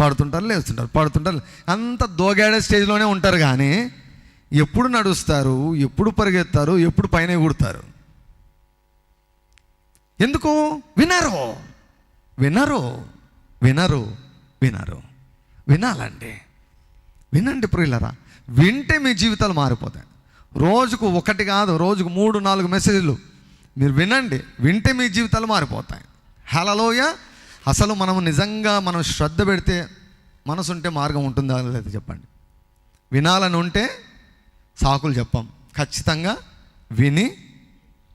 పడుతుంటారు లేస్తుంటారు పడుతుంటారు. అంత దోగాడే స్టేజ్లోనే ఉంటారు కానీ ఎప్పుడు నడుస్తారు ఎప్పుడు పరిగెత్తారు ఎప్పుడు పైన కూడతారు ఎందుకు? వినరు. వినరు. వినరు. వినరు. వినాలండి. వినండి ప్రియులరా వింటే మీ జీవితాలు మారిపోతాయి. రోజుకు ఒకటి కాదు రోజుకు మూడు నాలుగు మెసేజ్లు. మీరు వినండి వింటే మీ జీవితాలు మారిపోతాయి. హలలోయ అసలు మనం నిజంగా మనం శ్రద్ధ పెడితే మనసు ఉంటే మార్గం ఉంటుందా లేదా చెప్పండి. వినాలని ఉంటే సాకులు చెప్పాం. ఖచ్చితంగా విని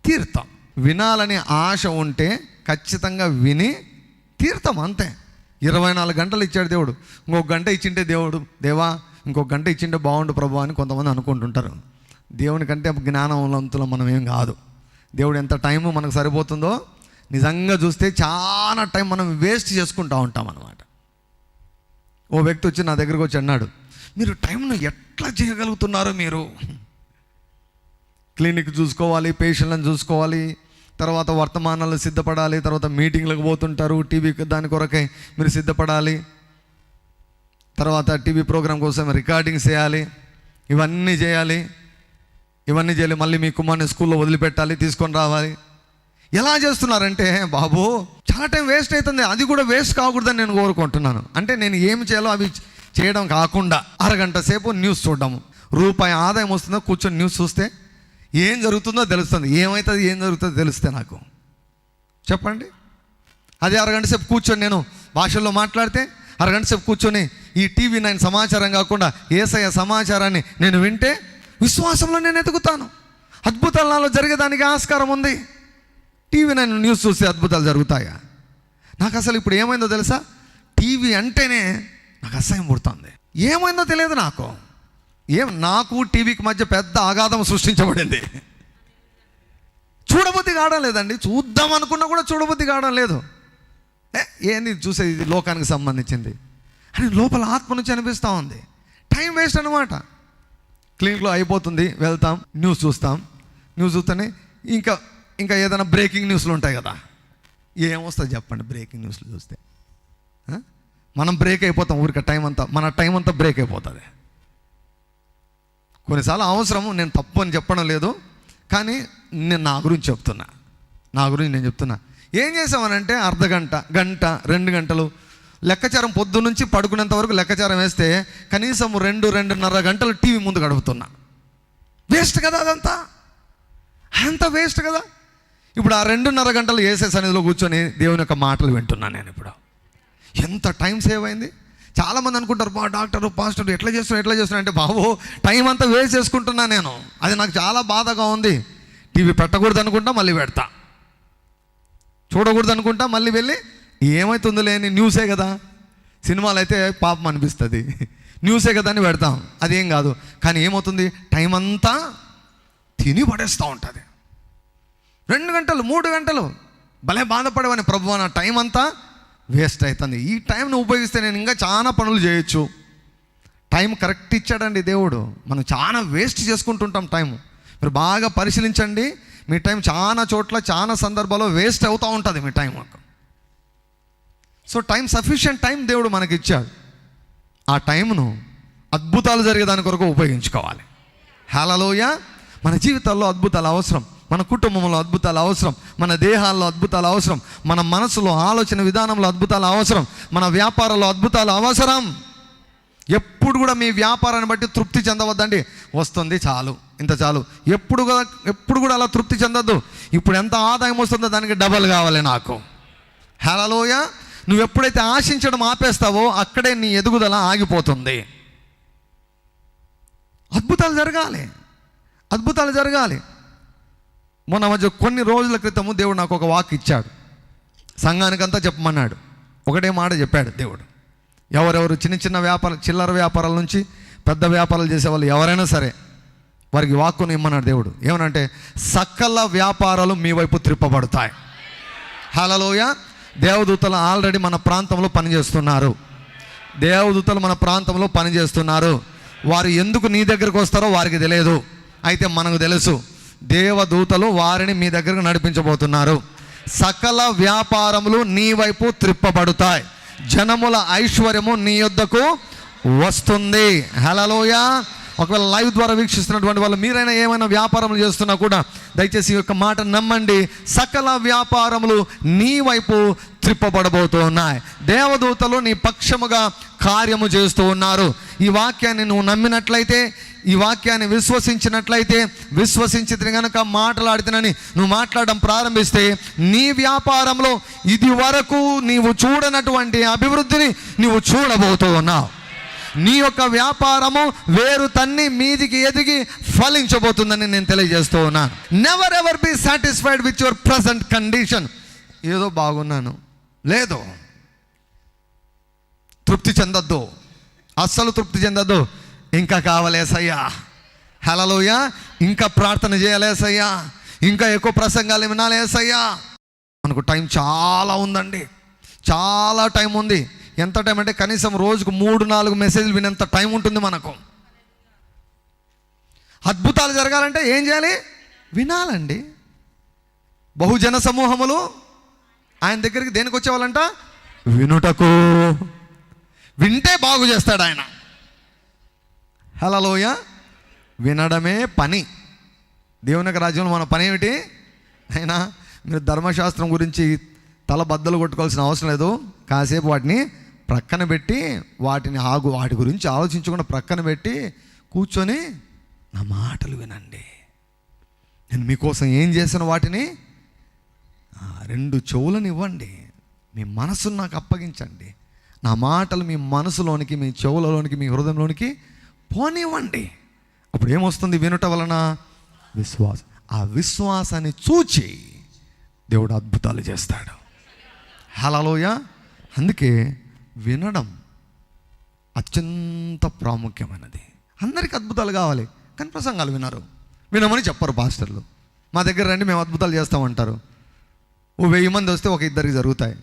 తీర్థం. వినాలని ఆశ ఉంటే ఖచ్చితంగా విని తీర్థం అంతే. ఇరవై నాలుగు గంటలు ఇచ్చాడు దేవుడు. ఇంకొక గంట ఇచ్చింటే దేవుడు దేవా ఇంకొక గంట ఇచ్చింటే బాగుండు ప్రభు అని కొంతమంది అనుకుంటుంటారు. దేవుని కంటే జ్ఞానవంతులం మనం ఏం కాదు. దేవుడు ఎంత టైము మనకు సరిపోతుందో నిజంగా చూస్తే చాలా టైం మనం వేస్ట్ చేసుకుంటూ ఉంటాం అన్నమాట. ఓ వ్యక్తి వచ్చి నా దగ్గరకు వచ్చి అన్నాడు మీరు టైంను ఎట్లా చేయగలుగుతున్నారు మీరు? క్లినిక్ చూసుకోవాలి పేషెంట్లను చూసుకోవాలి తర్వాత వర్తమానాలు సిద్ధపడాలి తర్వాత మీటింగ్లకు పోతుంటారు టీవీ దాని కొరకై మీరు సిద్ధపడాలి తర్వాత టీవీ ప్రోగ్రాం కోసం రికార్డింగ్ చేయాలి ఇవన్నీ చేయాలి ఇవన్నీ చేయాలి మళ్ళీ మీ కుమార్ని స్కూల్లో వదిలిపెట్టాలి తీసుకొని రావాలి. ఎలా చేస్తున్నారంటే బాబు చాలా టైం వేస్ట్ అవుతుంది అది కూడా వేస్ట్ కాకూడదని నేను కోరుకుంటున్నాను. అంటే నేను ఏమి చేయాలో అవి చేయడం కాకుండా అరగంట సేపు న్యూస్ చూడడము. రూపాయి ఆదాయం వస్తుందో కూర్చొని న్యూస్ చూస్తే ఏం జరుగుతుందో తెలుస్తుంది. ఏమవుతుంది ఏం జరుగుతుందో తెలుస్తే నాకు. చెప్పండి. అదే అరగంట సేపు కూర్చొని నేను భాషల్లో మాట్లాడితే అరగంట సేపు కూర్చొని ఈ టీవీ నైన్ సమాచారం కాకుండా ఏసయ్య సమాచారాన్ని నేను వింటే విశ్వాసంలో నేను ఎదుగుతాను. అద్భుతాలలో జరిగేదానికి ఆస్కారం ఉంది. టీవీ నేను న్యూస్ చూస్తే అద్భుతాలు జరుగుతాయా? నాకు అసలు ఇప్పుడు ఏమైందో తెలుసా? టీవీ అంటేనే నాకు అసహ్యం పుడుతుంది. ఏమైందో తెలియదు నాకు. ఏం నాకు టీవీకి మధ్య పెద్ద ఆఘాతం సృష్టించబడింది. చూడబుద్ధి కావడం లేదండి. చూద్దాం అనుకున్నా కూడా చూడబుద్ధి కావడం లేదు. ఏంది చూసేది? ఇది లోకానికి సంబంధించింది. అని లోపల ఆత్మ నుంచి అనిపిస్తూ ఉంది. టైం వేస్ట్ అనమాట క్లినిక్లో అయిపోతుంది వెళ్తాం న్యూస్ చూస్తాం. న్యూస్ చూస్తేనే ఇంకా ఇంకా ఏదైనా బ్రేకింగ్ న్యూస్లు ఉంటాయి కదా. ఏమొస్తుంది చెప్పండి బ్రేకింగ్ న్యూస్లు చూస్తే. మనం బ్రేక్ అయిపోతాం ఊరిక టైం అంతా మన టైం అంతా బ్రేక్ అయిపోతుంది. కొన్నిసార్లు అవసరము నేను తప్పు అని చెప్పడం లేదు కానీ నేను నా గురించి చెప్తున్నా. నా గురించి నేను చెప్తున్నా. ఏం చేసామనంటే అర్ధ గంట గంట రెండు గంటలు లెక్కచారం పొద్దు నుంచి పడుకునేంత వరకు లెక్కచారం వేస్తే కనీసం రెండు రెండున్నర గంటలు టీవీ ముందు గడుపుతున్నా. వేస్ట్ కదా అదంతా. అంత వేస్ట్ కదా. ఇప్పుడు ఆ రెండున్నర గంటలు వేసే సన్నిధిలో కూర్చొని దేవుని యొక్క మాటలు వింటున్నాను నేను ఇప్పుడు. ఎంత టైం సేవ్ అయింది? చాలామంది అనుకుంటారు బా డాక్టర్ పాస్టర్ ఎట్లా చేస్తున్నా ఎట్లా చేస్తున్నా అంటే బాబు టైం అంతా వేస్ట్ చేసుకుంటున్నా నేను. అది నాకు చాలా బాధగా ఉంది. టీవీ పెట్టకూడదు అనుకుంటా మళ్ళీ పెడతా. చూడకూడదు అనుకుంటా మళ్ళీ వెళ్ళి ఏమవుతుందో లేని న్యూసే కదా. సినిమాలు అయితే పాపం అనిపిస్తుంది. న్యూసే కదా అని పెడతాం. అదేం కాదు. కానీ ఏమవుతుంది? టైం అంతా తిని పడేస్తూ ఉంటుంది. రెండు గంటలు మూడు గంటలు. భలే బాధపడేవాని ప్రభు నా టైం అంతా వేస్ట్ అవుతుంది ఈ టైంను ఉపయోగిస్తే నేను ఇంకా చాలా పనులు చేయొచ్చు. టైం కరెక్ట్ ఇచ్చాడండి దేవుడు. మనం చాలా వేస్ట్ చేసుకుంటుంటాం టైం మీరు బాగా పరిశీలించండి. మీ టైం చాలా చోట్ల చాలా సందర్భాల్లో వేస్ట్ అవుతూ ఉంటుంది మీ time so time sufficient time దేవుడు మనకి ఇచ్చాడు ఆ టైంను అద్భుతాలు జరిగే దాని కొరకు ఉపయోగించుకోవాలి. హలలోయ మన జీవితాల్లో అద్భుతాలు అవసరం. మన కుటుంబంలో అద్భుతాలు అవసరం మన దేహాల్లో అద్భుతాలు అవసరం మన మనసులో ఆలోచన విధానంలో అద్భుతాలు అవసరం మన వ్యాపారంలో అద్భుతాలు అవసరం. ఎప్పుడు కూడా మీ వ్యాపారాన్ని బట్టి తృప్తి చెందవద్దండి. వస్తుంది చాలు ఇంత చాలు. ఎప్పుడు కూడా ఎప్పుడు కూడా అలా తృప్తి చెందద్దు. ఇప్పుడు ఎంత ఆదాయం వస్తుందో దానికి డబల్ కావాలి నాకు. హలోయ నువ్వు ఎప్పుడైతే ఆశించడం ఆపేస్తావో అక్కడే నీ ఎదుగుదల ఆగిపోతుంది. అద్భుతాలు జరగాలి. అద్భుతాలు జరగాలి. మొన్న మధ్య కొన్ని రోజుల క్రితము దేవుడు నాకు ఒక వాక్ ఇచ్చాడు. సంఘానికంతా చెప్పమన్నాడు. ఒకటే మాట చెప్పాడు దేవుడు. ఎవరెవరు చిన్న చిన్న వ్యాపార చిల్లర వ్యాపారాల నుంచి పెద్ద వ్యాపారాలు చేసే వాళ్ళు ఎవరైనా సరే వారికి వాక్కుని ఇమ్మన్నాడు దేవుడు. ఏమనంటే సకల వ్యాపారాలు మీ వైపు త్రిప్పబడతాయి. హలలోయ దేవదూతలు ఆల్రెడీ మన ప్రాంతంలో పనిచేస్తున్నారు. దేవదూతలు మన ప్రాంతంలో పనిచేస్తున్నారు. వారు ఎందుకు నీ దగ్గరకు వస్తారో వారికి తెలియదు. అయితే మనకు తెలుసు. దేవదూతలు వారిని మీ దగ్గరకు నడిపించబోతున్నారు. సకల వ్యాపారములు నీ వైపు త్రిప్పబడుతాయి. జనముల ఐశ్వర్యము నీ యొద్దకు వస్తుంది. హలలోయ ఒకవేళ లైవ్ ద్వారా వీక్షిస్తున్నటువంటి వాళ్ళు మీరైనా ఏమైనా వ్యాపారములు చేస్తున్నా కూడా దయచేసి ఈ యొక్క మాట నమ్మండి. సకల వ్యాపారములు నీ వైపు త్రిప్పబడబోతూ ఉన్నాయి దేవదూతలు నీ పక్షముగా కార్యము చేస్తూ ఉన్నారు. ఈ వాక్యాన్ని నువ్వు నమ్మినట్లయితే ఈ వాక్యాన్ని విశ్వసించినట్లయితే విశ్వసించితే కనుక మాట్లాడుతునని నువ్వు మాట్లాడడం ప్రారంభిస్తే నీ వ్యాపారంలో ఇది వరకు నీవు చూడనటువంటి అభివృద్ధిని నీవు చూడబోతూ ఉన్నావు. నీ యొక్క వ్యాపారము వేరు తన్ని మీదికి ఎదిగి ఫలించబోతుందని నేను తెలియజేస్తూ ఉన్నాను. Never ever be satisfied with your present condition ఏదో బాగున్నాను. లేదు. తృప్తి చెందొద్దు. అస్సలు తృప్తి చెందొద్దు. ఇంకా కావాలేసయ్యా. హలలోయ ఇంకా ప్రార్థన చేయాలేసయ్యా. ఇంకా ఎక్కువ ప్రసంగాలు వినాలేసయ్యా. మనకు టైం చాలా ఉందండి. చాలా టైం ఉంది. ఎంత టైం అంటే కనీసం రోజుకు మూడు నాలుగు మెసేజ్లు వినేంత టైం ఉంటుంది మనకు. అద్భుతాలు జరగాలంటే ఏం చేయాలి? వినాలండి. బహుజన సమూహములు ఆయన దగ్గరికి దేనికి వచ్చేవాళ్ళంట? వినుటకు. వింటే బాగు చేస్తాడు ఆయన. హలోయ వినడమే పని. దేవుని యొక్క రాజ్యంలో మన పని ఏమిటి? అయినా మీరు ధర్మశాస్త్రం గురించి తల బద్దలు కొట్టుకోవాల్సిన అవసరం లేదు. కాసేపు వాటిని ప్రక్కన పెట్టి వాటిని ఆగు వాటి గురించి ఆలోచించకుండా ప్రక్కన పెట్టి కూర్చొని నా మాటలు వినండి. నేను మీకోసం ఏం చేసిన వాటిని? రెండు చెవులను ఇవ్వండి మీ మనసును నాకు అప్పగించండి. నా మాటలు మీ మనసులోనికి మీ చెవులలోనికి మీ హృదయంలోనికి పోనివ్వండి. అప్పుడు ఏమొస్తుంది వినుట వలన? విశ్వాసం ఆ విశ్వాసాన్ని చూచి దేవుడు అద్భుతాలు చేస్తాడు. హలలోయ అందుకే వినడం అత్యంత ప్రాముఖ్యమైనది. అందరికీ అద్భుతాలు కావాలి కానీ ప్రసంగాలు వినరు. వినమని చెప్పరు పాస్టర్లు. మా దగ్గర రండి మేము అద్భుతాలు చేస్తామంటారు. ఓ వెయ్యి మంది వస్తే ఒక ఇద్దరికి జరుగుతాయి.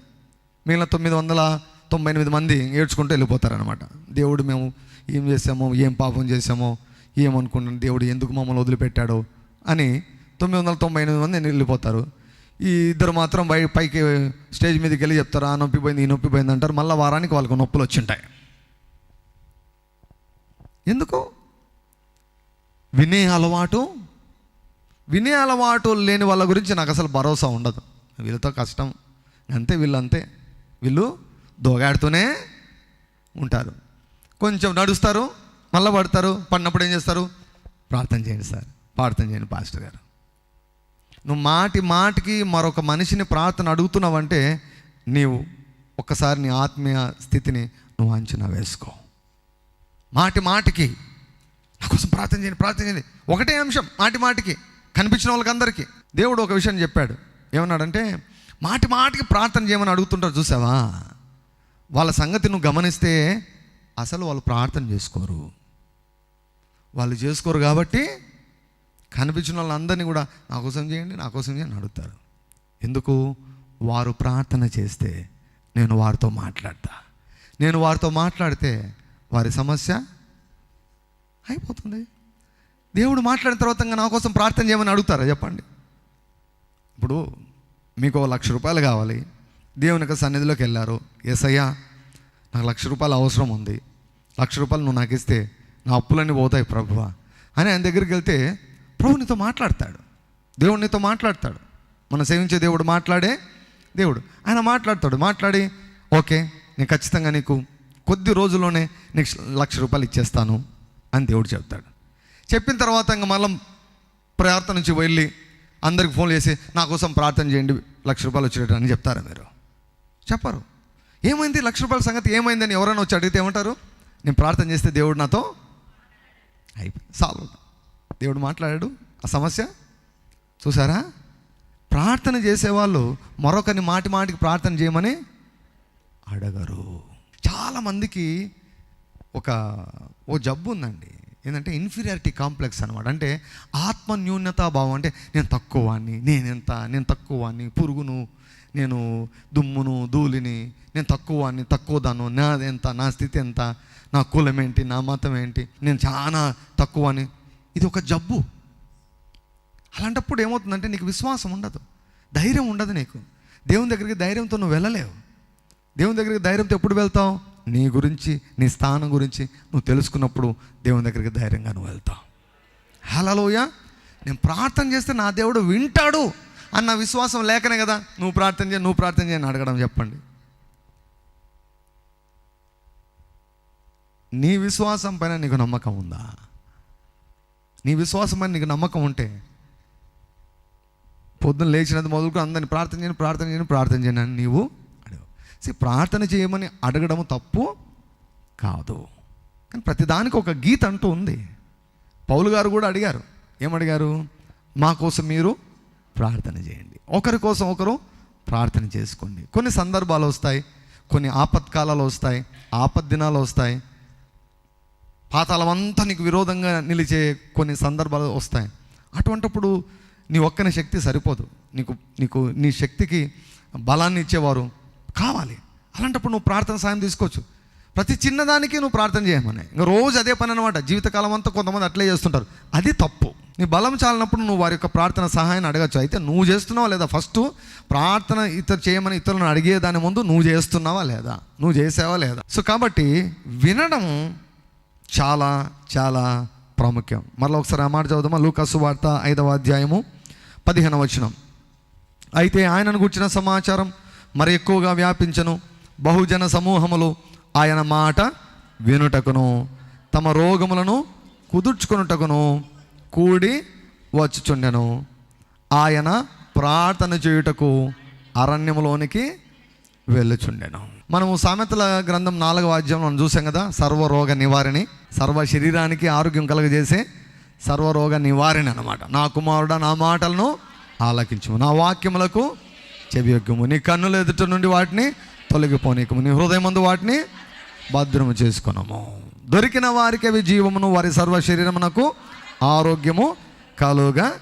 మిగిలిన తొమ్మిది వందల తొంభై ఎనిమిది మంది ఏడ్చుకుంటూ వెళ్ళిపోతారనమాట దేవుడు మేము ఏం చేసామో ఏం పాపం చేసామో ఏమనుకున్నాం దేవుడు ఎందుకు మమ్మల్ని వదిలిపెట్టాడో అని తొమ్మిది వందల తొంభై ఎనిమిది మంది వెళ్ళిపోతారు. ఈ ఇద్దరు మాత్రం పై పైకి స్టేజ్ మీదకి వెళ్ళి చెప్తారు ఆ నొప్పి పోయింది ఈ నొప్పి పోయింది అంటారు. మళ్ళీ వారానికి వాళ్ళకు నొప్పులు వచ్చింటాయి. ఎందుకు? వినే అలవాటు వినే అలవాటు లేని వాళ్ళ గురించి నాకు అసలు భరోసా ఉండదు. వీళ్ళతో కష్టం. అంతే వీళ్ళు అంతే వీళ్ళు దోగాడుతూనే ఉంటారు. కొంచెం నడుస్తారు మళ్ళీ పడతారు. పడినప్పుడు ఏం చేస్తారు? ప్రార్థన చేయండి సార్. ప్రార్థన చేయండి పాస్టర్ గారు. నువ్వు మాటి మాటికి మరొక మనిషిని ప్రార్థన అడుగుతున్నావంటే నీవు ఒక్కసారి నీ ఆత్మీయ స్థితిని నువ్వు అంచనా వేసుకో. మాటి మాటికి. నా కోసం ప్రార్థన చేయండి ప్రార్థన చేయండి. ఒకటే అంశం మాటి మాటికి. కనిపించిన వాళ్ళకందరికీ. దేవుడు ఒక విషయం చెప్పాడు. ఏమన్నాడంటే మాటి మాటికి ప్రార్థన చేయమని అడుగుతుంటారు చూసావా? వాళ్ళ సంగతి నువ్వు గమనిస్తే అసలు వాళ్ళు ప్రార్థన చేసుకోరు. వాళ్ళు చేసుకోరు కాబట్టి కనిపించిన వాళ్ళందరినీ కూడా నా కోసం చేయండి నా కోసం చేయండి అడుగుతారు. ఎందుకు? వారు ప్రార్థన చేస్తే నేను వారితో మాట్లాడతా. నేను వారితో మాట్లాడితే వారి సమస్య అయిపోతుంది. దేవుడు మాట్లాడిన తర్వాత నా కోసం ప్రార్థన చేయమని అడుగుతారా? చెప్పండి. ఇప్పుడు మీకు ఓ లక్ష రూపాయలు కావాలి. దేవుని యొక్క సన్నిధిలోకి వెళ్ళారు. ఎస్ నాకు లక్ష రూపాయలు అవసరం ఉంది. లక్ష రూపాయలు నువ్వు నాకు ఇస్తే నా అప్పులన్నీ పోతాయి ప్రభువ అని ఆయన దగ్గరికి వెళ్తే ప్రభు నీతో మాట్లాడతాడు. దేవుడు నీతో మాట్లాడతాడు. మనం సేవించే దేవుడు మాట్లాడే దేవుడు. ఆయన మాట్లాడతాడు. మాట్లాడి ఓకే నేను ఖచ్చితంగా నీకు కొద్ది రోజుల్లోనే నీకు లక్ష రూపాయలు ఇచ్చేస్తాను అని దేవుడు చెప్తాడు. చెప్పిన తర్వాత ఇంకా మళ్ళీ ప్రార్థన నుంచి వెళ్ళి అందరికి ఫోన్ చేసి నా కోసం ప్రార్థన చేయండి లక్ష రూపాయలు వచ్చేటట్టు అని చెప్తారా మీరు? చెప్పరు. ఏమైంది? లక్ష రూపాయల సంగతి ఏమైందని ఎవరైనా వచ్చి అడిగితే ఏమంటారు? నేను ప్రార్థన చేస్తే దేవుడు నాతో అయిపోయింది సాల్వ్. దేవుడు మాట్లాడాడు. ఆ సమస్య? చూసారా? ప్రార్థన చేసేవాళ్ళు మరొకరిని మాటి మాటికి ప్రార్థన చేయమని అడగరు. చాలామందికి ఒక ఓ జబ్బు ఉందండి. ఏంటంటే ఇన్ఫీరియారిటీ కాంప్లెక్స్ అనమాట అంటే ఆత్మ న్యూన్యతా భావం. అంటే నేను తక్కువ నేనెంత నేను ఎంత నేను తక్కువ పురుగును నేను దుమ్మును ధూళిని నేను తక్కువ వాడిని తక్కువ దాను నాది ఎంత నా స్థితి ఎంత నా కులం ఏంటి నా మతం ఏంటి నేను చాలా తక్కువ అని ఇది ఒక జబ్బు. అలాంటప్పుడు ఏమవుతుందంటే నీకు విశ్వాసం ఉండదు. ధైర్యం ఉండదు నీకు. దేవుని దగ్గరికి ధైర్యంతో నువ్వు వెళ్ళలేవు. దేవుని దగ్గరికి ధైర్యంతో ఎప్పుడు వెళ్తావు? నీ గురించి నీ స్థానం గురించి నువ్వు తెలుసుకున్నప్పుడు దేవుని దగ్గరికి ధైర్యంగా నువ్వు వెళ్తావు. హలోయ నేను ప్రార్థన చేస్తే నా దేవుడు వింటాడు అన్న విశ్వాసం లేకనే కదా. నువ్వు ప్రార్థన చేయ నువ్వు ప్రార్థన చేయని అడగడం చెప్పండి. నీ విశ్వాసం పైన నీకు నమ్మకం ఉందా? నీ విశ్వాసం పైన నీకు నమ్మకం ఉంటే పొద్దున్న లేచినది మొదలుకు అందరిని ప్రార్థన చేయని ప్రార్థన చేయని ప్రార్థన చేయను నీవు సి ప్రార్థన చేయమని అడగడం తప్పు కాదు. కానీ ప్రతిదానికి ఒక గీత అంటూ ఉంది. పౌలు గారు కూడా అడిగారు. ఏమడిగారు? మా కోసం మీరు ప్రార్థన చేయండి. ఒకరి కోసం ఒకరు ప్రార్థన చేసుకోండి. కొన్ని సందర్భాలు వస్తాయి. కొన్ని ఆపత్కాలాలు వస్తాయి. ఆపద్దినాలు వస్తాయి. పాతాళమంతా నీకు విరోధంగా నిలిచే కొన్ని సందర్భాలు వస్తాయి. అటువంటప్పుడు నీ ఒక్కని శక్తి సరిపోదు. నీకు నీకు నీ శక్తికి బలాన్ని ఇచ్చేవారు కావాలి. అలాంటప్పుడు నువ్వు ప్రార్థన సాయం తీసుకోవచ్చు. ప్రతి చిన్నదానికి నువ్వు ప్రార్థన చేయమని. ఇంకా రోజు అదే పని అనమాట జీవితకాలం అంతా కొంతమంది అట్లే చేస్తుంటారు. అది తప్పు. నీ బలం చాలినప్పుడు నువ్వు వారి యొక్క ప్రార్థన సహాయాన్ని అడగచ్చు. అయితే నువ్వు చేస్తున్నావా లేదా? ఫస్ట్ ప్రార్థన ఇతరు చేయమని ఇతరులను అడిగే దాని ముందు నువ్వు చేస్తున్నావా లేదా? నువ్వు చేసావా లేదా? సో కాబట్టి వినడం చాలా చాలా ప్రాముఖ్యం. మరలా ఒకసారి ఆ మాట చదువుదామా? లూకాసు వార్త ఐదవ అధ్యాయము పదిహేనవ వచనం. అయితే ఆయనను గుర్చిన సమాచారం మరి ఎక్కువగా వ్యాపించను. బహుజన సమూహములు ఆయన మాట వినుటకును తమ రోగములను కుదుర్చుకొనుటకును కూడి వచ్చుచుండెను. ఆయన ప్రార్థన చేయుటకు అరణ్యములోనికి వెళ్ళుచుండెను. మనము సామెతల గ్రంథం నాలుగవ అధ్యాయం మనం చూసాం కదా సర్వరోగ నివారిణి. సర్వ శరీరానికి ఆరోగ్యం కలుగజేసే సర్వరోగ నివారణ అనమాట నా కుమారుడ నా మాటలను ఆలకించు నా వాక్యములకు చెవియొగ్గము. నీ కన్నుల ఎదుట నుండి వాటిని తొలగిపోనీకము నీ హృదయం ముందు వాటిని భద్రము చేసుకున్నాము దొరికిన వారికి అవి జీవమును వారి సర్వ శరీరమునకు ఆరోగ్యము కలుగా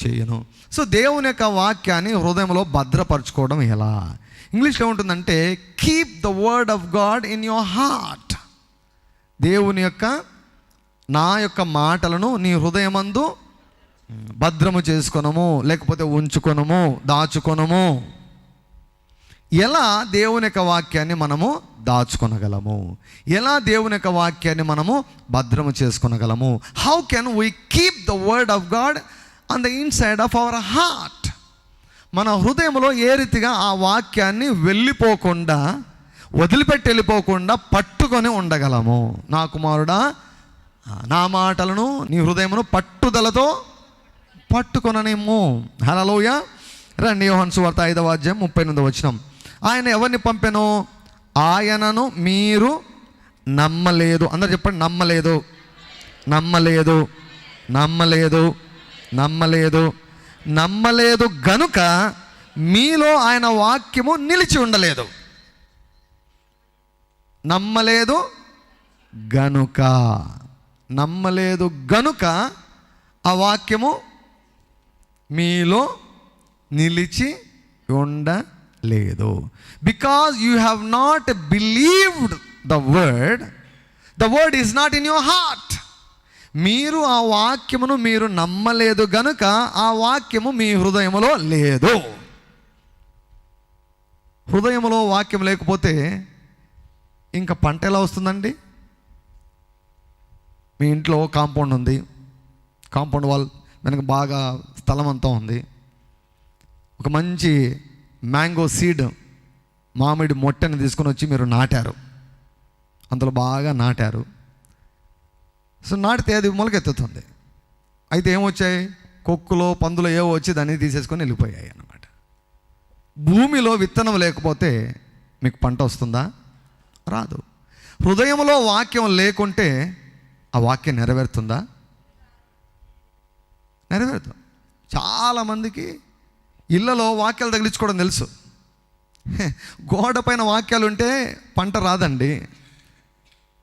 చేయను. సో దేవుని యొక్క వాక్యాన్ని హృదయంలో భద్రపరచుకోవడం ఎలా? ఇంగ్లీష్లో ఉంటుందంటే keep the word of God in your heart దేవుని యొక్క నా యొక్క మాటలను నీ హృదయమందు భద్రము చేసుకొనము లేకపోతే ఉంచుకొనము దాచుకొనము. ఎలా దేవుని యొక్క వాక్యాన్ని మనము దాచుకొనగలము? ఎలా దేవుని యొక్క వాక్యాన్ని మనము భద్రము చేసుకొనగలము? How can we keep the word of God on the inside of our heart మన హృదయంలో ఏ రీతిగా ఆ వాక్యాన్ని వెళ్ళిపోకుండా వదిలిపెట్టి వెళ్ళిపోకుండా పట్టుకొని ఉండగలము? నా కుమారుడా నా మాటలను నీ హృదయమును పట్టుదలతో పట్టుకొననేమో హలోయ రండి యోహన్ వార్త ఐదవ అధ్యాయం ముప్పై ఎనిమిది వచ్చినాం ఆయన ఎవరిని పంపెను? ఆయనను మీరు నమ్మలేదు. అందరు చెప్పండి నమ్మలేదు. నమ్మలేదు. నమ్మలేదు. నమ్మలేదు. నమ్మలేదు గనుక మీలో ఆయన వాక్యము నిలిచి ఉండలేదు. నమ్మలేదు గనుక. నమ్మలేదు గనుక ఆ వాక్యము మీలో నిలిచి లేదు. Because you have not believed the word the word is not in your heart మీరు ఆ వాక్యమును మీరు నమ్మలేదు గనుక ఆ వాక్యము మీ హృదయములో లేదు. హృదయములో వాక్యం లేకపోతే ఇంకా పంట ఎలా వస్తుందండి? మీ ఇంట్లో కాంపౌండ్ ఉంది. కాంపౌండ్ వాల్ వెనక బాగా స్థలం అంతా ఉంది. ఒక మంచి మ్యాంగో సీడ్ మామిడి మొట్టని తీసుకొని వచ్చి మీరు నాటారు. అందులో బాగా నాటారు. సో నాటితే అది మొలకెత్తుతుంది. అయితే ఏమొచ్చాయి? కొక్కులో పందులో ఏవో వచ్చి దాన్ని తీసేసుకొని వెళ్ళిపోయాయి అన్నమాట. భూమిలో విత్తనం లేకపోతే మీకు పంట వస్తుందా? రాదు. హృదయంలో వాక్యం లేకుంటే ఆ వాక్యం నెరవేరుతుందా? నెరవేరుతుంది చాలామందికి ఇళ్ళలో వాక్యాలు తగిలించుకోవడం తెలుసు. గోడపైన గోడ పైన వాక్యాలు ఉంటే పంట రాదండి.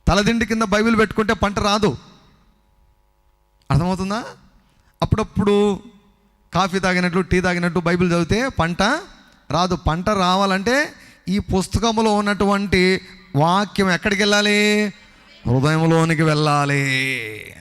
తలదిండి కింద బైబిల్ పెట్టుకుంటే పంట రాదు. అర్థమవుతుందా? అప్పుడప్పుడు కాఫీ తాగినట్లు టీ తాగినట్టు బైబిల్ చదివితే పంట రాదు. పంట రావాలంటే ఈ పుస్తకంలో ఉన్నటువంటి వాక్యం ఎక్కడికి వెళ్ళాలి? హృదయంలోనికి వెళ్ళాలి.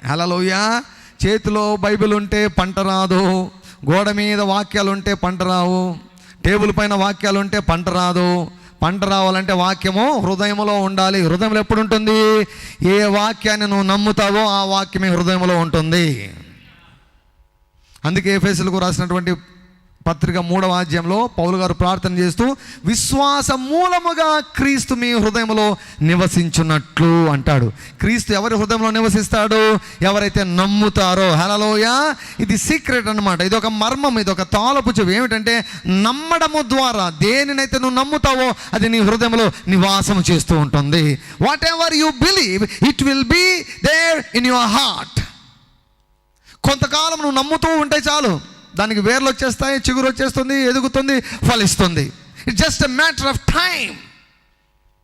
హలోయ చేతిలో బైబిల్ ఉంటే పంట రాదు. గోడ మీద వాక్యాలు ఉంటే పంట రావు టేబుల్ పైన వాక్యాలు ఉంటే పంట రాదు. పంట రావాలంటే వాక్యము హృదయంలో ఉండాలి. హృదయంలో ఎప్పుడు ఉంటుంది ఏ వాక్యాన్ని నువ్వు నమ్ముతావో ఆ వాక్యమే హృదయంలో ఉంటుంది. అందుకే ఫేసులకు రాసినటువంటి పత్రిక మూడవ అధ్యాయంలో పౌలు గారు ప్రార్థన చేస్తూ విశ్వాస మూలముగా క్రీస్తు మీ హృదయంలో నివసించున్నట్లు అంటాడు. క్రీస్తు ఎవరి హృదయంలో నివసిస్తాడు? ఎవరైతే నమ్ముతారో. హలలోయ ఇది సీక్రెట్ అన్నమాట. ఇది ఒక మర్మం ఇది ఒక తాలపు చెవి. ఏమిటంటే నమ్మడము ద్వారా దేనినైతే నువ్వు నమ్ముతావో అది నీ హృదయంలో నివాసం చేస్తూ ఉంటుంది. Whatever you believe it will be there in your heart కొంతకాలం నువ్వు నమ్ముతూ ఉంటే చాలు. దానికి వేర్లు వచ్చేస్తాయి చిగురు వచ్చేస్తుంది ఎదుగుతుంది ఫలిస్తుంది. It's just a matter of time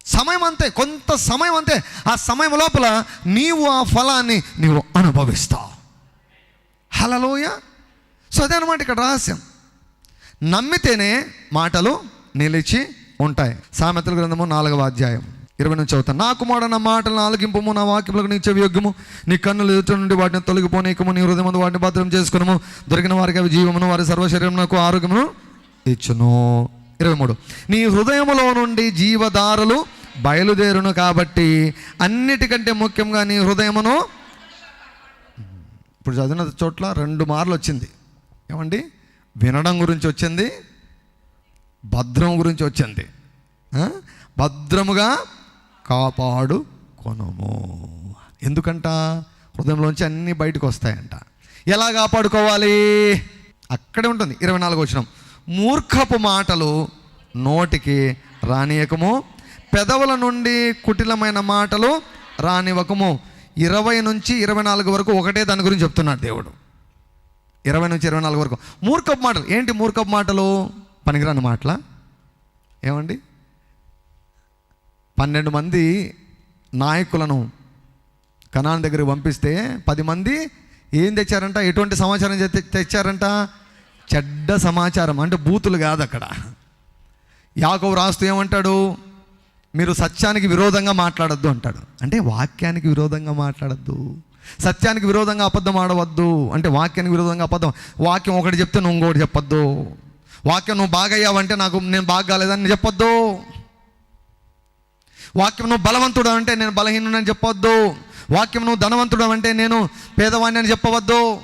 సమయం అంతే కొంత సమయం అంతే. ఆ సమయం లోపల నీవు ఆ ఫలాన్ని నీవు అనుభవిస్తావు హలలోయ సో అదే అనమాట ఇక్కడ రహస్యం. నమ్మితేనే మాటలు నిలిచి ఉంటాయి. సామెతల గ్రంథము నాలుగవ అధ్యాయం ఇరవై నుంచి చదువుతాను నా కుమారుడు నా మాటలను ఆలకింపము నా వాక్యములకు నీ చెవి యోగ్యము నీ కన్నులు ఎదుట నుండి వాటిని తొలగిపోనీకము నీ హృదయం వాటిని భద్రం చేసుకునము. దొరికిన వారికి అవి జీవమును వారి సర్వశరీరమునకు ఆరోగ్యమును ఇచ్చును. ఇరవై మూడు. నీ హృదయములో నుండి జీవధారలు బయలుదేరును కాబట్టి అన్నిటికంటే ముఖ్యంగా నీ హృదయమును ఇప్పుడు చదివిన చోట్ల రెండు మార్లు వచ్చింది. ఏమండి? వినడం గురించి వచ్చింది భద్రం గురించి వచ్చింది. భద్రముగా కాపాడు కొనము. ఎందుకంట? హృదయంలోంచి అన్నీ బయటకు వస్తాయంట ఎలా కాపాడుకోవాలి? అక్కడే ఉంటుంది ఇరవై నాలుగు వచ్చిన మూర్ఖపు మాటలు నోటికి రానియకము. పెదవుల నుండి కుటిలమైన మాటలు రానివ్వకము. ఇరవై నుంచి ఇరవై నాలుగు వరకు ఒకటే దాని గురించి చెప్తున్నాడు దేవుడు. ఇరవై నుంచి ఇరవై నాలుగు వరకు. మూర్ఖపు మాటలు. ఏంటి మూర్ఖపు మాటలు? పనికిరాని మాటల? ఏమండి? పన్నెండు మంది నాయకులను కణాన్ దగ్గరికి పంపిస్తే పది మంది ఏం తెచ్చారంట? ఎటువంటి సమాచారం తె- తెచ్చారంట? చెడ్డ సమాచారం. అంటే బూతులు కాదు అక్కడ. యాకవు రాస్తూ ఏమంటాడు? మీరు సత్యానికి విరోధంగా మాట్లాడద్దు అంటాడు. అంటే వాక్యానికి విరోధంగా మాట్లాడద్దు. సత్యానికి విరోధంగా అబద్ధం ఆడవద్దు. అంటే వాక్యానికి విరోధంగా అబద్ధం. వాక్యం ఒకటి చెప్తే నువ్వు ఇంకొకటి చెప్పొద్దు. వాక్యం నువ్వు బాగా అయ్యావంటే నాకు నేను బాగా కాలేదని చెప్పొద్దు. వాక్యం నువ్వు బలవంతుడు అంటే నేను బలహీనుడని చెప్పొద్దు వాక్యం నువ్వు ధనవంతుడు అంటే నేను పేదవాడిని అని చెప్పవద్దు.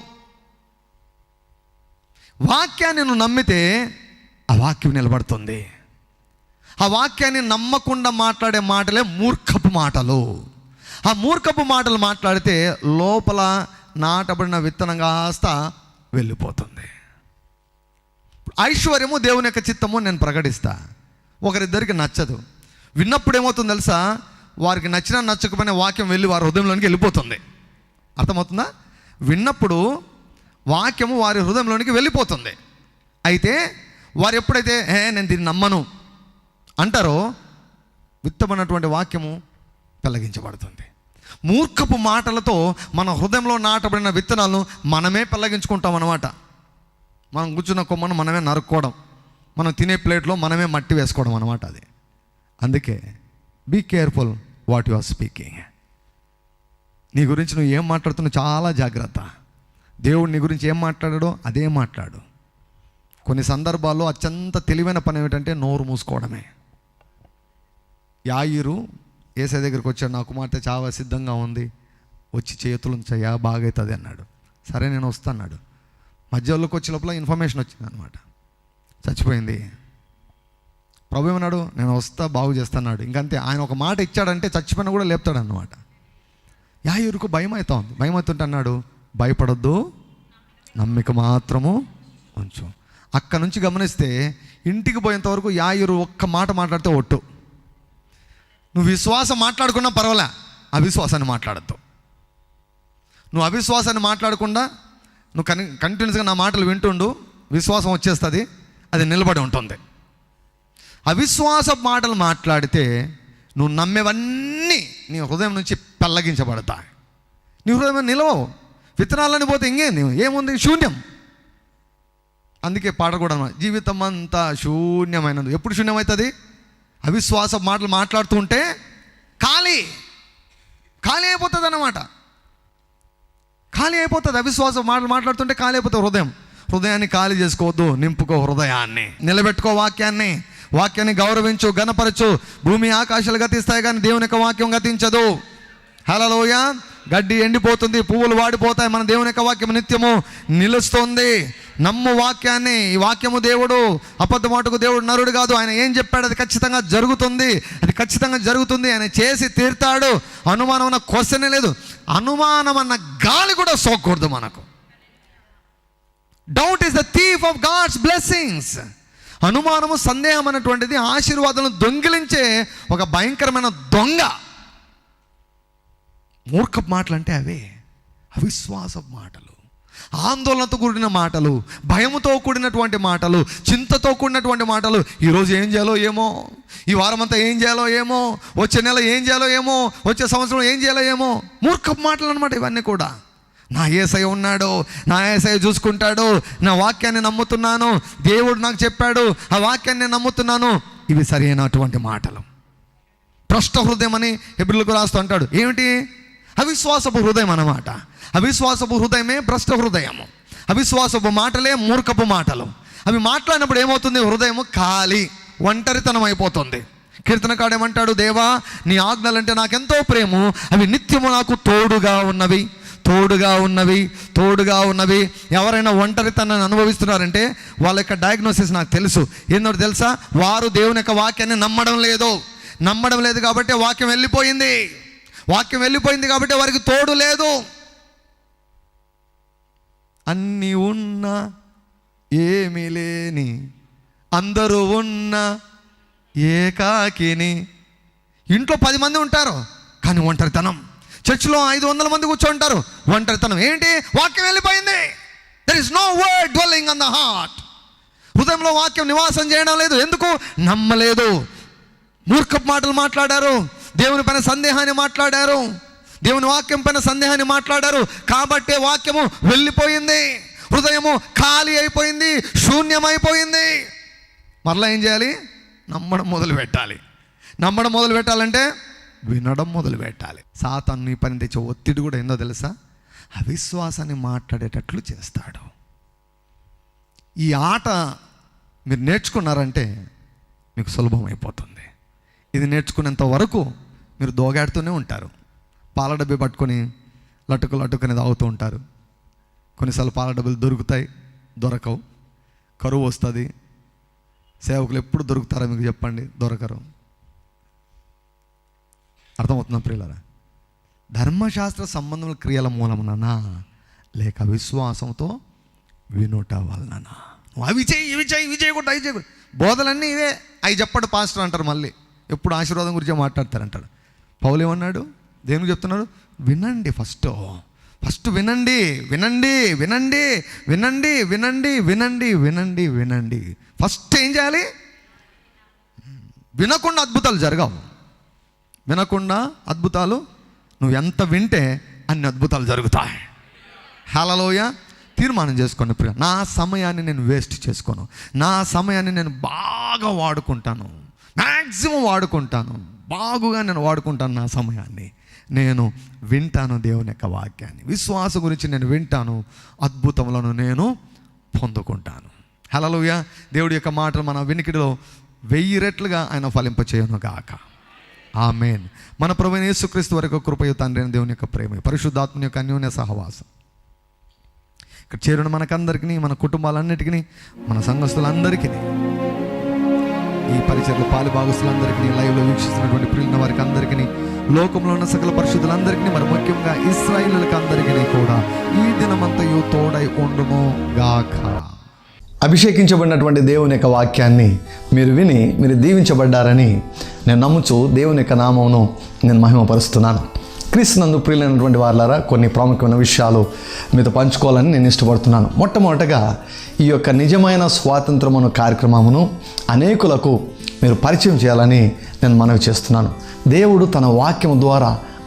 వాక్యాన్ని నువ్వు నమ్మితే ఆ వాక్యం నిలబడుతుంది. ఆ వాక్యాన్ని నమ్మకుండా మాట్లాడే మాటలే మూర్ఖపు మాటలు. ఆ మూర్ఖపు మాటలు మాట్లాడితే లోపల నాటబడిన విత్తనం కాస్త వెళ్ళిపోతుంది. ఐశ్వర్యము దేవుని యొక్క చిత్తము నేను ప్రకటిస్తా. ఒకరిద్దరికి నచ్చదు. విన్నప్పుడు ఏమవుతుంది తెలుసా? వారికి నచ్చినా నచ్చకపోయినా వాక్యం వెళ్ళి వారి హృదయంలోనికి వెళ్ళిపోతుంది. అర్థమవుతుందా? విన్నప్పుడు వాక్యము వారి హృదయంలోనికి వెళ్ళిపోతుంది. అయితే వారు ఎప్పుడైతే ఏ నేను దీన్ని నమ్మను అంటారో విత్తబడినటువంటి వాక్యము పెళ్ళగించబడుతుంది మూర్ఖపు మాటలతో మన హృదయంలో నాటబడిన విత్తనాలను మనమే పెళ్ళగించుకుంటాం అన్నమాట. మనం కూర్చున్న కొమ్మను మనమే నరుక్కోవడం. మనం తినే ప్లేట్లో మనమే మట్టి వేసుకోవడం అనమాట అది. అందుకే be careful what you are speaking నీ గురించి నువ్వు ఏం మాట్లాడుతున్నావు చాలా జాగ్రత్త. దేవుడు నీ గురించి ఏం మాట్లాడాడో అదే మాట్లాడు. కొన్ని సందర్భాల్లో అత్యంత తెలివైన పని ఏమిటంటే నోరు మూసుకోవడమే. యాయిరు ఏసై దగ్గరికి వచ్చాడు నా కుమార్తె చాలా సిద్ధంగా ఉంది. వచ్చి చేతులు ఉంచయ్యా బాగైతుంది అన్నాడు. సరే నేను వస్తాన్నాడు మధ్యలోకి వచ్చే లోపల ఇన్ఫర్మేషన్ వచ్చింది అనమాట చచ్చిపోయింది. ప్రభు ఏమన్నాడు? నేను వస్తా బాగు చేస్తాన్నాడు ఇంకంతే. ఆయన ఒక మాట ఇచ్చాడంటే చచ్చిపోయినా కూడా లేపుతాడు యా యాయూరుకు భయం అవుతా ఉంది. భయం అవుతుంటే అన్నాడు భయపడొద్దు. నమ్మిక మాత్రము ఉంచు. అక్కడ నుంచి గమనిస్తే ఇంటికి పోయేంత వరకు యాయూరు ఒక్క మాట మాట్లాడితే ఒట్టు. నువ్వు విశ్వాసం మాట్లాడుకున్నా పర్వాలే. అవిశ్వాసాన్ని మాట్లాడద్దు. నువ్వు అవిశ్వాసాన్ని మాట్లాడకుండా నువ్వు కన్ కంటిన్యూస్గా నా మాటలు వింటుండు. విశ్వాసం వచ్చేస్తుంది. అది నిలబడి ఉంటుంది. అవిశ్వాస మాటలు మాట్లాడితే నువ్వు నమ్మేవన్నీ నీ హృదయం నుంచి పెళ్ళగించబడతాయి నీ హృదయం నిలవవు. విత్తనాలని పోతే ఇంకేంది ఏముంది? శూన్యం. అందుకే పాడకూడదు జీవితం అంతా శూన్యమైనది. ఎప్పుడు శూన్యమవుతుంది అవిశ్వాస మాటలు మాట్లాడుతూ ఉంటే ఖాళీ. ఖాళీ అయిపోతుంది అన్నమాట ఖాళీ అయిపోతుంది. అవిశ్వాసం మాటలు మాట్లాడుతుంటే ఖాళీ అయిపోతుంది హృదయం. హృదయాన్ని ఖాళీ చేసుకోవద్దు. నింపుకో హృదయాన్ని. నిలబెట్టుకో వాక్యాన్ని. వాక్యాన్ని గౌరవించు గణపరచు భూమి ఆకాశాలు గతిస్తాయి కానీ దేవుని యొక్క వాక్యం గతించదు. హలోయ గడ్డి ఎండిపోతుంది పువ్వులు వాడిపోతాయి. మన దేవుని యొక్క వాక్యం నిత్యము నిలుస్తుంది. నమ్ము వాక్యాన్ని. ఈ వాక్యము దేవుడు అబద్ధమాటకు దేవుడు నరుడు కాదు. ఆయన ఏం చెప్పాడు? అది ఖచ్చితంగా జరుగుతుంది. అది ఖచ్చితంగా జరుగుతుంది. ఆయన చేసి తీర్తాడు. అనుమానం అన్న క్వశ్చనే లేదు. అనుమానం అన్న గాలి కూడా సోకూడదు మనకు. Doubt is the thief of God's blessings అనుమానము సందేహం అనేటువంటిది ఆశీర్వాదాలను దొంగిలించే ఒక భయంకరమైన దొంగ. మూర్ఖ మాటలు అంటే అవే అవిశ్వాస మాటలు. ఆందోళనతో కూడిన మాటలు భయముతో కూడినటువంటి మాటలు చింతతో కూడినటువంటి మాటలు. ఈరోజు ఏం చేయాలో ఏమో ఈ వారమంతా ఏం చేయాలో ఏమో వచ్చే నెల ఏం చేయాలో ఏమో వచ్చే సంవత్సరం ఏం చేయాలో ఏమో. మూర్ఖ మాటలు అనమాట ఇవన్నీ కూడా. నా ఏసై ఉన్నాడు నా ఏసై చూసుకుంటాడు నా వాక్యాన్ని నమ్ముతున్నాను దేవుడు నాకు చెప్పాడు ఆ వాక్యాన్ని నమ్ముతున్నాను. ఇవి సరైనటువంటి మాటలు. భ్రష్ట హృదయం అని ఎబ్రిలకు రాస్తూ అంటాడు. ఏమిటి? అవిశ్వాసపు హృదయం అన్నమాట. అవిశ్వాసపు హృదయమే భ్రష్ట హృదయము. అవిశ్వాసపు మాటలే మూర్ఖపు మాటలు. అవి మాట్లాడినప్పుడు ఏమవుతుంది? హృదయము ఖాళీ ఒంటరితనం అయిపోతుంది. కీర్తనకాడేమంటాడు దేవా నీ ఆజ్ఞలంటే నాకెంతో ప్రేమ అవి నిత్యము నాకు తోడుగా ఉన్నవి. తోడుగా ఉన్నవి తోడుగా ఉన్నవి. ఎవరైనా ఒంటరితనాన్ని అనుభవిస్తున్నారంటే వాళ్ళ యొక్క డయాగ్నోసిస్ నాకు తెలుసు. ఏంటో తెలుసా? వారు దేవుని యొక్క వాక్యాన్ని నమ్మడం లేదు. నమ్మడం లేదు కాబట్టి వాక్యం వెళ్ళిపోయింది. వాక్యం వెళ్ళిపోయింది కాబట్టి వారికి తోడు లేదు. అన్నీ ఉన్నా ఏమీ లేని అందరూ ఉన్న ఏకాకిని. ఇంట్లో పది మంది ఉంటారు కానీ ఒంటరితనం. చర్చిలో ఐదు వందల మంది కూర్చోంటారు. ఒంటరితనం. ఏంటి వాక్యం వెళ్ళిపోయింది. There is no word dwelling on the heart హృదయంలో వాక్యం నివాసం చేయడం లేదు. ఎందుకు? నమ్మలేదు. మూర్ఖపు మాటలు మాట్లాడారు. దేవుని పైన సందేహాన్ని మాట్లాడారు. దేవుని వాక్యం పైన సందేహాన్ని మాట్లాడారు. కాబట్టే వాక్యము వెళ్ళిపోయింది. హృదయము ఖాళీ అయిపోయింది. శూన్యమైపోయింది. మరలా ఏం చేయాలి? నమ్మడం మొదలు పెట్టాలి నమ్మడం మొదలు పెట్టాలంటే వినడం మొదలు పెట్టాలి సాతాను నీ పని తెచ్చే ఒత్తిడి కూడా ఏందో తెలుసా? అవిశ్వాసాన్ని మాట్లాడేటట్లు చేస్తాడు. ఈ ఆట మీరు నేర్చుకున్నారంటే మీకు సులభం అయిపోతుంది. ఇది నేర్చుకునేంత వరకు మీరు దోగాడుతూనే ఉంటారు. పాల డబ్బి పట్టుకొని లటుకు లటుకుని తాగుతూ ఉంటారు. కొన్నిసార్లు పాల డబ్బులు దొరుకుతాయి దొరకవు. కరువు వస్తుంది. సేవకులు ఎప్పుడు దొరుకుతారో మీకు చెప్పండి దొరకరు. అర్థమవుతుందా ప్రియులరా? ధర్మశాస్త్ర సంబంధముల క్రియల మూలముననా లేక విశ్వాసంతో వినుట వలననా నువ్వు అవి చేయి ఇవి చేయి ఇవి చేయకుండా అవి చేయకూడదు బోధలన్నీ ఇవే. అవి చెప్పడు పాస్టర్ అంటారు మళ్ళీ. ఎప్పుడు ఆశీర్వాదం గురించి మాట్లాడతారంటాడు పౌలు ఏమన్నాడు? దేనికి చెప్తున్నాడు? వినండి ఫస్ట్. ఫస్ట్ వినండి వినండి వినండి వినండి వినండి వినండి వినండి వినండి. ఫస్ట్ ఏం చేయాలి? వినకుండా అద్భుతాలు జరగవు. వినకుండా అద్భుతాలు నువ్వు ఎంత వింటే అన్ని అద్భుతాలు జరుగుతాయి. హలలోయ తీర్మానం చేసుకోండి ప్రియ. నా సమయాన్ని నేను వేస్ట్ చేసుకోను. నా సమయాన్ని నేను బాగా వాడుకుంటాను. మ్యాక్సిమం వాడుకుంటాను. బాగుగా నేను వాడుకుంటాను నా సమయాన్ని. నేను వింటాను దేవుని యొక్క వాక్యాన్ని. విశ్వాస గురించి నేను వింటాను. అద్భుతములను నేను పొందుకుంటాను. హలలోయ దేవుడి యొక్క మాటలు మన వెనుకడిలో వెయ్యి రెట్లుగా ఆయన ఫలింపచేయను గాక ఆమెన్. మన ప్రభు యేసుక్రీస్తు వరకు కృపయు తండ్రి అని దేవుని యొక్క ప్రేమ పరిశుద్ధాత్మని యొక్క అన్యోన్య సహవాసం. ఇక్కడ చేరిన మనకందరికీ మన కుటుంబాలన్నిటికీ మన సంఘస్థులందరికీ ఈ పరిచయలు పాలు భాగస్తులందరికీ లైవ్లో వీక్షిస్తున్నటువంటి ప్రియుల వారికి అందరికీ లోకంలో ఉన్న సకల పరిశుద్ధులందరికీ మరి ముఖ్యంగా ఇస్రాయిలకు అందరికీ కూడా ఈ దినమంతయు తోడై ఉండును గాక. అభిషేకించబడినటువంటి దేవుని యొక్క వాక్యాన్ని మీరు విని మీరు దీవించబడ్డారని నేను నమ్ముచు దేవుని యొక్క నామమును నేను మహిమపరుస్తున్నాను. క్రీస్తునందు ప్రియులైనటువంటి వారులారా కొన్ని ప్రాముఖ్యమైన విషయాలు మీతో పంచుకోవాలని నేను ఇష్టపడుతున్నాను. మొట్టమొదటగా ఈ యొక్క నిజమైన స్వాతంత్రమును కార్యక్రమమును అనేకులకు మీరు పరిచయం చేయాలని నేను మనవి చేస్తున్నాను. దేవుడు తన వాక్యం ద్వారా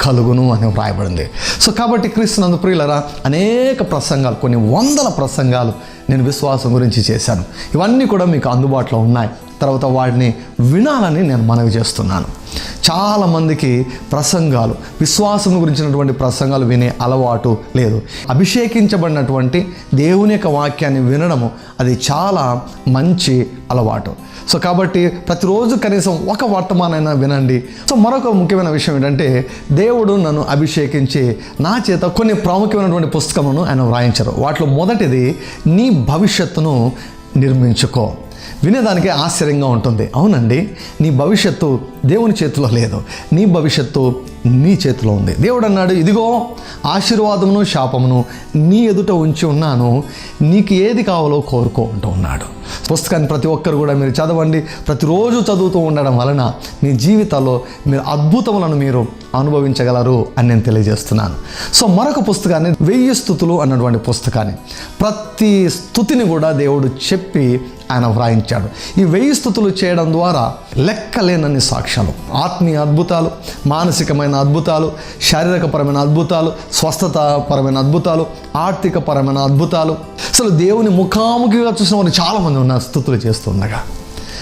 కలుగును అని వ్రాయబడింది సో కాబట్టి క్రీస్తునందు ప్రియులరా అనేక ప్రసంగాలు కొన్ని వందల ప్రసంగాలు నేను విశ్వాసం గురించి చేశాను. ఇవన్నీ కూడా మీకు అందుబాటులో ఉన్నాయి. తర్వాత వాటిని వినాలని నేను మనవి చేస్తున్నాను. చాలామందికి ప్రసంగాలు విశ్వాసం గురించినటువంటి ప్రసంగాలు వినే అలవాటు లేదు. అభిషేకించబడినటువంటి దేవుని యొక్క వాక్యాన్ని వినడము అది చాలా మంచి అలవాటు. సో కాబట్టి ప్రతిరోజు కనీసం ఒక వర్తమానైనా వినండి. సో మరొక ముఖ్యమైన విషయం ఏంటంటే దేవుడు నన్ను అభిషేకించి నా చేత కొన్ని ప్రాముఖ్యమైనటువంటి పుస్తకమును ఆయన వ్రాయించారు. వాటిలో మొదటిది నీ భవిష్యత్తును నిర్మించుకో. వినేదానికి ఆశ్చర్యంగా ఉంటుంది. అవునండి నీ భవిష్యత్తు దేవుని చేతిలో లేదు. నీ భవిష్యత్తు నీ చేతిలో ఉంది. దేవుడు అన్నాడు ఇదిగో ఆశీర్వాదమును శాపమును నీ ఎదుట ఉంచి ఉన్నాను. నీకు ఏది కావాలో కోరుకో అంటూ ఉన్నాడు. పుస్తకాన్ని ప్రతి ఒక్కరు కూడా మీరు చదవండి. ప్రతిరోజు చదువుతూ ఉండడం వలన మీ జీవితాల్లో మీరు అద్భుతములను మీరు అనుభవించగలరు అని నేను తెలియజేస్తున్నాను. సో మరొక పుస్తకాన్ని వెయ్యి స్థుతులు అన్నటువంటి పుస్తకాన్ని ప్రతి స్థుతిని కూడా దేవుడు చెప్పి ఆయన వ్రాయించాడు. ఈ వెయ్యి స్థుతులు చేయడం ద్వారా లెక్కలేనన్ని సాక్ష్యాలు ఆత్మీయ అద్భుతాలు మానసికమైన అద్భుతాలు శారీరకపరమైన అద్భుతాలు స్వస్థతపరమైన అద్భుతాలు ఆర్థికపరమైన అద్భుతాలు. అసలు దేవుని ముఖాముఖిగా చూసిన వారు చాలామంది ఉన్నారు స్థుతులు చేస్తుండగా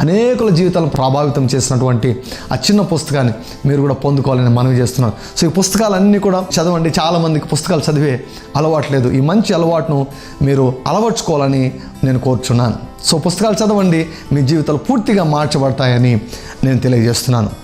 అనేకుల జీవితాలను ప్రభావితం చేసినటువంటి ఆ చిన్న పుస్తకాన్ని మీరు కూడా పొందుకోవాలని మనవి చేస్తున్నాను. సో ఈ పుస్తకాలన్నీ కూడా చదవండి. చాలామందికి పుస్తకాలు చదివే అలవాట్లేదు ఈ మంచి అలవాటును మీరు అలవర్చుకోవాలని నేను కోరుచున్నాను. సో పుస్తకాలు చదవండి. మీ జీవితాలు పూర్తిగా మార్చబడతాయని నేను తెలియజేస్తున్నాను.